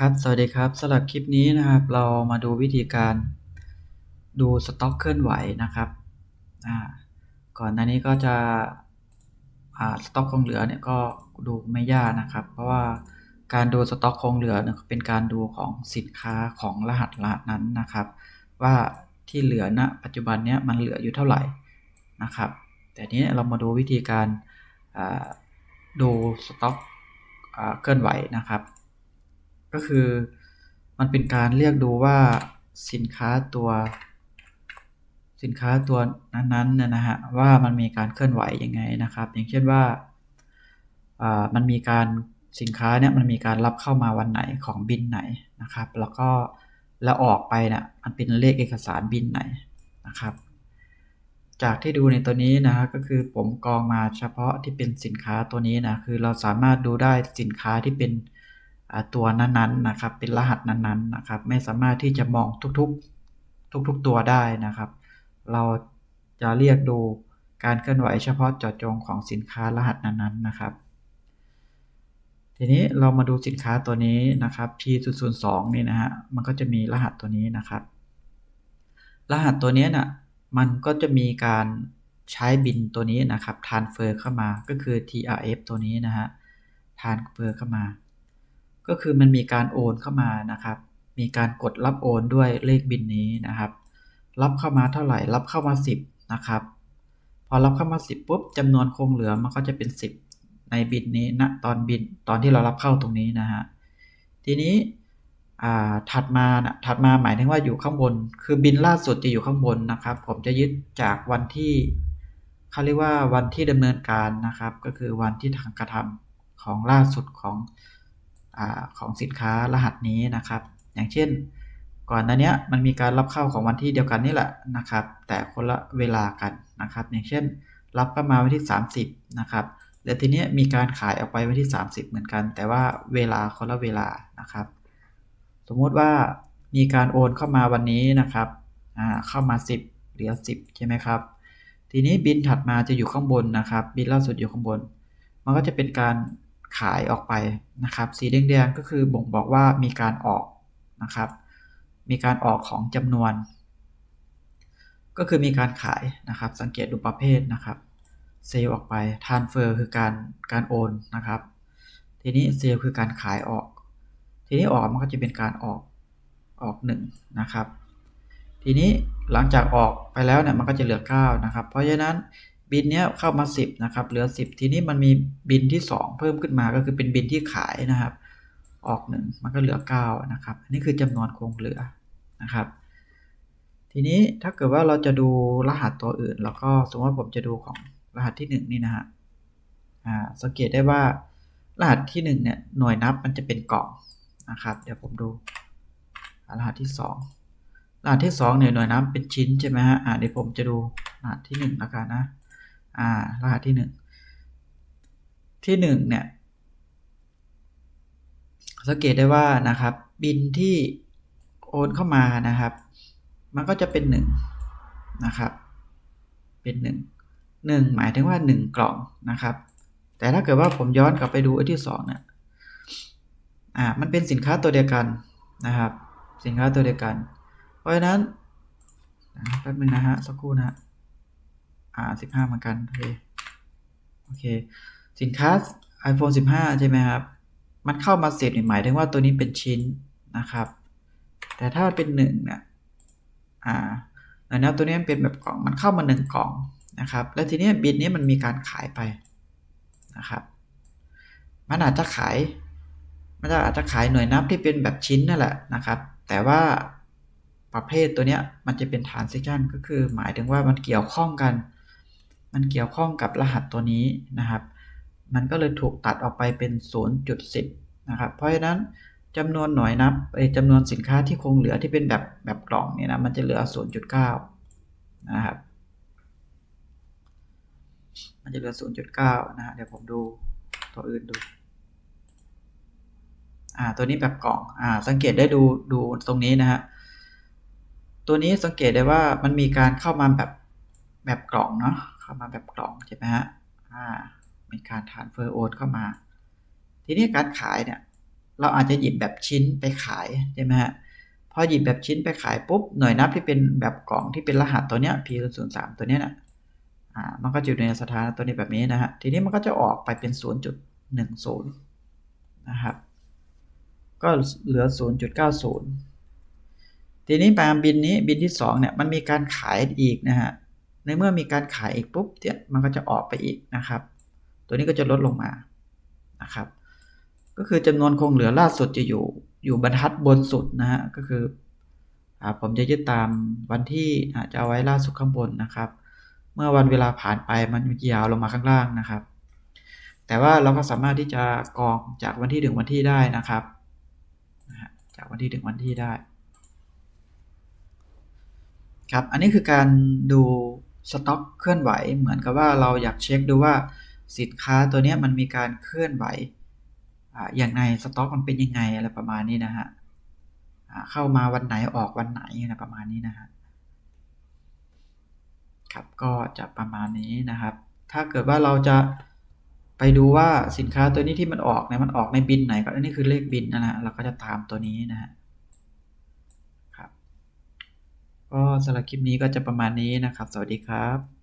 ครับ สวัสดีครับสำหรับคลิปนี้นะครับ เรามาดูวิธีการดูสต็อกเคลื่อนไหวนะครับก่อนหน้านี้ก็จะสต็อกคงเหลือเนี่ยก็ดูไม่ยากนะครับ เพราะว่าการดูสต็อกคงเหลือเนี่ยเป็นการดูของสินค้าของรหัสรหัสนั้นนะครับ ว่าที่เหลือณปัจจุบันเนี้ยมันเหลืออยู่เท่าไหร่นะครับ แต่นี้เรามาดูวิธีการดูสต็อกเคลื่อนไหวนะครับ ก็คือมันเป็นการเรียกดูว่าสินค้าตัว สินค้าตัวนั้นๆนะฮะว่ามันมีการเคลื่อนไหวยังไงนะครับ อย่างเช่นว่ามันมีการสินค้าเนี่ยมันมีการรับเข้ามาวันไหนของบินไหนนะครับ แล้วก็แล้วออกไปเนะี่ยมันเป็นเลขเอกสารบินไหนนะครับ จากที่ดูในตัวนี้นะฮะก็คือผมกองมาเฉพาะที่เป็นสินค้าตัวนี้นะคือเราสามารถดูได้สินค้าที่เป็น ตัวนั้นๆนะครับ เป็นรหัสนั้นๆนะครับ ไม่สามารถที่จะมองทุกๆ ทุกๆตัวได้นะครับ เราจะเรียกดูการเคลื่อนไหวเฉพาะเจาะจงของสินค้ารหัสนั้นๆนะครับ ทีนี้เรามาดูสินค้าตัวนี้นะครับ P002 นี่นะฮะมันก็จะมีรหัสตัวนี้นะครับ รหัสตัวนี้นะ่ะมันก็จะมีการใช้บินตัวนี้นะครับ transfer เข้ามาก็คือ TRF ตัวนี้นะฮะ transfer เข้ามา ก็คือมันมีการโอนเข้ามานะครับ มีการกดรับโอนด้วยเลขบินนี้นะครับ รับเข้ามาเท่าไหร่ รับเข้ามา 10 นะครับ พอรับเข้ามา 10ปุ๊บจำนวนคงเหลือมันก็จะเป็น 10 ในบินนี้ณนะตอนบินตอนที่เรารับเข้าตรงนี้นะฮะ ทีนี้ถัดมานะถัดมาหมายถึงว่าอยู่ข้างบน คือบินล่าสุดจะอยู่ข้างบนนะครับ ผมจะยึดจากวันที่เขาเรียกว่าวันที่ดำเนินการนะครับ ก็คือวันที่ทางกระทำของล่าสุดของ อของสินค้ารหัสนี้นะครับ อย่างเช่น ก่อนหน้านี้มันมีการรับเข้าของวันที่เดียวกันนี่แหละนะครับ แต่คนละเวลากันนะครับ อย่างเช่น รับเข้ามาวันที่ 30 นะครับแล้วทีนี้มีการขายออกไปวันที่ 30 เหมือนกัน แต่ว่าเวลาคนละเวลานะครับ สมมุติว่ามีการโอนเข้ามาวันนี้นะครับเข้ามา 10 เหลือ 10 ใช่ไหมครับ ทีนี้บินถัดมาจะอยู่ข้างบนนะครับ บินล่าสุดอยู่ข้างบน มันก็จะเป็นการ ขายออกไปนะครับสีแดงๆก็คือบ่งบอกว่ามีการออกนะครับมีการออกของจำนวน ก็คือมีการขายนะครับ สังเกตดูประเภทนะครับเซลล์ออกไปทานเฟอร์คือการการโอนนะครับ ทีนี้เซลล์คือการขายออก ทีนี้ออกมันก็จะเป็นการออกออก1นะครับ ทีนี้หลังจากออกไปแล้วเนี่ยมันก็จะเหลือ9นะครับ เพราะฉะนั้น บินเนี้ยเข้ามา 10นะครับเหลือ 10 ทีนี้มันมีบินที่ 2 เพิ่มขึ้นมาก็คือเป็นบินที่ขายนะครับ ออก 1 มันก็เหลือ9นะครับอันนี้คือจำนวนคงเหลือนะครับ ทีนี้ถ้าเกิดว่าเราจะดูรหัสตัวอื่น แล้วก็สมมติว่าผมจะดูของรหัสที่ 1 นี่นะฮะสังเกตได้ว่ารหัสที่ 1 เนี่ยหน่วยนับมันจะเป็นกล่องนะครับ เดี๋ยวผมดูรหัสที่ 2 รหัสที่2เนี่ยหน่วยนับเป็นชิ้นใช่ไหมฮะเดี๋ยวผมจะดูรหัสที่1แล้วกันนะ อ่ารหัสที่หนึ่งที่หนึ่งเนี่ย สังเกตได้ว่านะครับ บินที่โอนเข้ามานะครับ มันก็จะเป็นหนึ่งนะครับ เป็นหนึ่งหนึ่งหมายถึงว่าหนึ่งกล่องนะครับ แต่ถ้าเกิดว่าผมย้อนกลับไปดูอันที่สองเนี่ยอ่ามันเป็นสินค้าตัวเดียวกันนะครับ สินค้าตัวเดียวกัน เพราะฉะนั้นแป๊บนึงนะฮะสักครู่นะ อ่าสิบห้าเหมือนกันโอเคโอเค สินค้า iPhone 15 ใช่ไหมครับ มันเข้ามาเสร็จหมายถึงว่าตัวนี้เป็นชิ้นนะครับ แต่ถ้าเป็นหนึ่งเนี่ยอ่าแล้วตัวนี้เป็นแบบกล่องมันเข้ามาหนึ่งกล่องนะครับ แล้วทีนี้บินนี้มันมีการขายไปนะครับ มันอาจจะขาย มันอาจจะขายหน่วยนับที่เป็นแบบชิ้นนั่นแหละนะครับ แต่ว่าประเภทตัวเนี้ยมันจะเป็น transaction ก็คือหมายถึงว่ามันเกี่ยวข้องกัน มันเกี่ยวข้องกับรหัสตัวนี้นะครับ มันก็เลยถูกตัดออกไปเป็น 0.10 นะครับ เพราะฉะนั้นจำนวนหน่วยนับจำนวนสินค้าที่คงเหลือที่เป็นแบบแบบกล่องเนี่ยนะ มันจะเหลือ 0.9 นะครับ มันจะเหลือ 0.9 นะฮะ เดี๋ยวผมดูตัวอื่นดูอ่าตัวนี้แบบกล่องอ่าสังเกตได้ดูดูตรงนี้นะฮะตัวนี้สังเกตได้ว่ามันมีการเข้ามาแบบแบบกล่องเนาะ เข้ามาแบบกล่องใช่ไหมฮะอ่ามีการทานเฟอร์โอนเข้ามา ทีนี้การขายเนี่ย เราอาจจะหยิบแบบชิ้นไปขายใช่ไหมฮะพอหยิบแบบชิ้นไปขายปุ๊บหน่วยนับที่เป็นแบบกล่องที่เป็นรหัสตัวเนี้ย p 0 0 3ตัวเนี้ยนะอ่ามันก็จะอยู่ในสถานะตัวนี้แบบนี้นะฮะทีนี้มันก็จะออกไปเป็น 0.10นะครับก็เหลือ 0.90 ทีนี้ไปบินนี้บินที่ 2 เนี่ย มันมีการขายอีกนะฮะ ในเมื่อมีการขายอีกปุ๊บเนี่ยมันก็จะออกไปอีกนะครับ ตัวนี้ก็จะลดลงมานะครับ ก็คือจำนวนคงเหลือล่าสุดจะอยู่อยู่บรรทัดบนสุดนะฮะก็คืออผมจะยึดตามวันที่จะเอาไว้ล่าสุดข้างบนนะครับ เมื่อวันเวลาผ่านไปมันยาวลงมาข้างล่างนะครับ แต่ว่าเราก็สามารถที่จะกรองจากวันที่ถึงวันที่ได้นะครับจากวันที่ถึงวันที่ได้ครับ อันนี้คือการดู สต็อกเคลื่อนไหว เหมือนกับว่าเราอยากเช็คดูว่าสินค้าตัวนี้มันมีการเคลื่อนไหวอย่างในสต็อกมันเป็นยังไงอะไรประมาณนี้นะฮะเข้ามาวันไหนออกวันไหนนะประมาณนี้นะฮะครับก็จะประมาณนี้นะครับ ถ้าเกิดว่าเราจะไปดูว่าสินค้าตัวนี้ที่มันออกเนี่ยมันออกในบินไหนก็อันนี้คือเลขบินนะฮะเราก็จะตามตัวนี้นะฮะครับ ก็สำหรับคลิปนี้ก็จะประมาณนี้นะครับ สวัสดีครับ